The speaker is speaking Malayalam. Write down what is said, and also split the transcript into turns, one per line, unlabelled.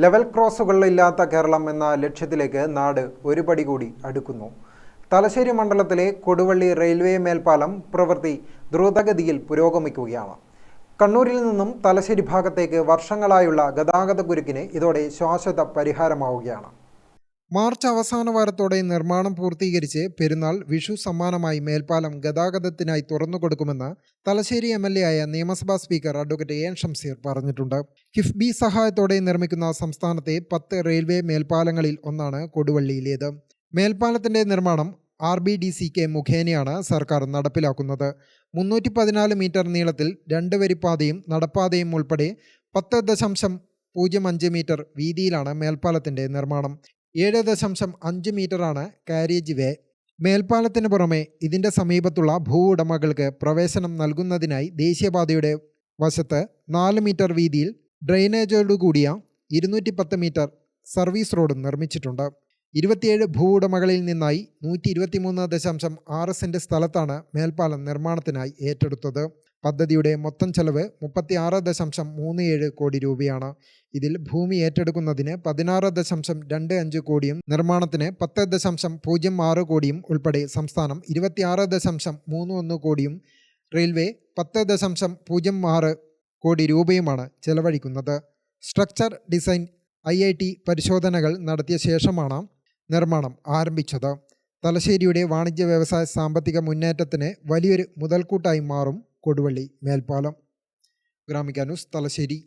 ലെവൽ ക്രോസുകളില്ലാത്ത കേരളം എന്ന ലക്ഷ്യത്തിലേക്ക് നാട് ഒരു പടി കൂടി അടുക്കുന്നു. തലശ്ശേരി മണ്ഡലത്തിലെ കൊടുവള്ളി റെയിൽവേ മേൽപ്പാലം പ്രവൃത്തി ദ്രുതഗതിയിൽ പുരോഗമിക്കുകയാണ്. കണ്ണൂരിൽ നിന്നും തലശ്ശേരി ഭാഗത്തേക്ക് വർഷങ്ങളായുള്ള ഗതാഗത കുരുക്കിന് ഇതോടെ ശാശ്വത പരിഹാരമാവുകയാണ്. മാർച്ച് അവസാന വാരത്തോടെ നിർമ്മാണം പൂർത്തീകരിച്ച് പെരുന്നാൾ വിഷു സമ്മാനമായി മേൽപ്പാലം ഗതാഗതത്തിനായി തുറന്നു കൊടുക്കുമെന്ന് തലശ്ശേരി എം എൽ എ ആയ നിയമസഭാ സ്പീക്കർ അഡ്വക്കേറ്റ് എൻ ഷംസീർ പറഞ്ഞിട്ടുണ്ട്. കിഫ്ബി സഹായത്തോടെ നിർമ്മിക്കുന്ന സംസ്ഥാനത്തെ പത്ത് റെയിൽവേ മേൽപ്പാലങ്ങളിൽ ഒന്നാണ് കൊടുവള്ളിയിലേത്. മേൽപ്പാലത്തിന്റെ നിർമ്മാണം R B D C K മുഖേനയാണ് സർക്കാർ നടപ്പിലാക്കുന്നത്. മുന്നൂറ്റി പതിനാല് മീറ്റർ നീളത്തിൽ രണ്ട് വരിപ്പാതയും നടപ്പാതയും ഉൾപ്പെടെ പത്ത് ദശാംശം പൂജ്യം അഞ്ച് മീറ്റർ വീതിയിലാണ് മേൽപ്പാലത്തിന്റെ നിർമ്മാണം. ഏഴ് ദശാംശം അഞ്ച് മീറ്ററാണ് കാരേജ് വേ മേൽപ്പാലത്തിന് പുറമെ ഇതിന്റെ സമീപത്തുള്ള ഭൂ ഉടമകൾക്ക് പ്രവേശനം നൽകുന്നതിനായി ദേശീയപാതയുടെ വശത്ത് നാല് മീറ്റർ വീതിയിൽ ഡ്രെയിനേജോടുകൂടിയ ഇരുന്നൂറ്റി പത്ത് മീറ്റർ സർവീസ് റോഡ് നിർമ്മിച്ചിട്ടുണ്ട്. ഇരുപത്തിയേഴ് ഭൂ ഉടമകളിൽ നിന്നായി നൂറ്റി ഇരുപത്തിമൂന്ന് ദശാംശം ആറ് സെന്റ് സ്ഥലത്താണ് മേൽപ്പാലം നിർമ്മാണത്തിനായി ഏറ്റെടുത്തത്. പദ്ധതിയുടെ മൊത്തം ചെലവ് മുപ്പത്തി ആറ് ദശാംശം മൂന്ന് ഏഴ് കോടി രൂപയാണ്. ഇതിൽ ഭൂമി ഏറ്റെടുക്കുന്നതിന് പതിനാറ് ദശാംശം രണ്ട് അഞ്ച് കോടിയും നിർമ്മാണത്തിന് പത്ത് ദശാംശം പൂജ്യം ആറ് കോടിയും ഉൾപ്പെടെ സംസ്ഥാനം ഇരുപത്തിയാറ് ദശാംശം മൂന്ന് ഒന്ന് കോടിയും റെയിൽവേ പത്ത് ദശാംശം പൂജ്യം ആറ് കോടി രൂപയുമാണ് ചെലവഴിക്കുന്നത്. Structure design I I T പരിശോധനകൾ നടത്തിയ ശേഷമാണ് നിർമ്മാണം ആരംഭിച്ചത്. തലശ്ശേരിയുടെ വാണിജ്യ വ്യവസായ സാമ്പത്തിക മുന്നേറ്റത്തിന് വലിയൊരു മുതൽക്കൂട്ടായി മാറും കൊടുവള്ളി മേൽപ്പാലം ഗ്രാമിക തലശ്ശേരി.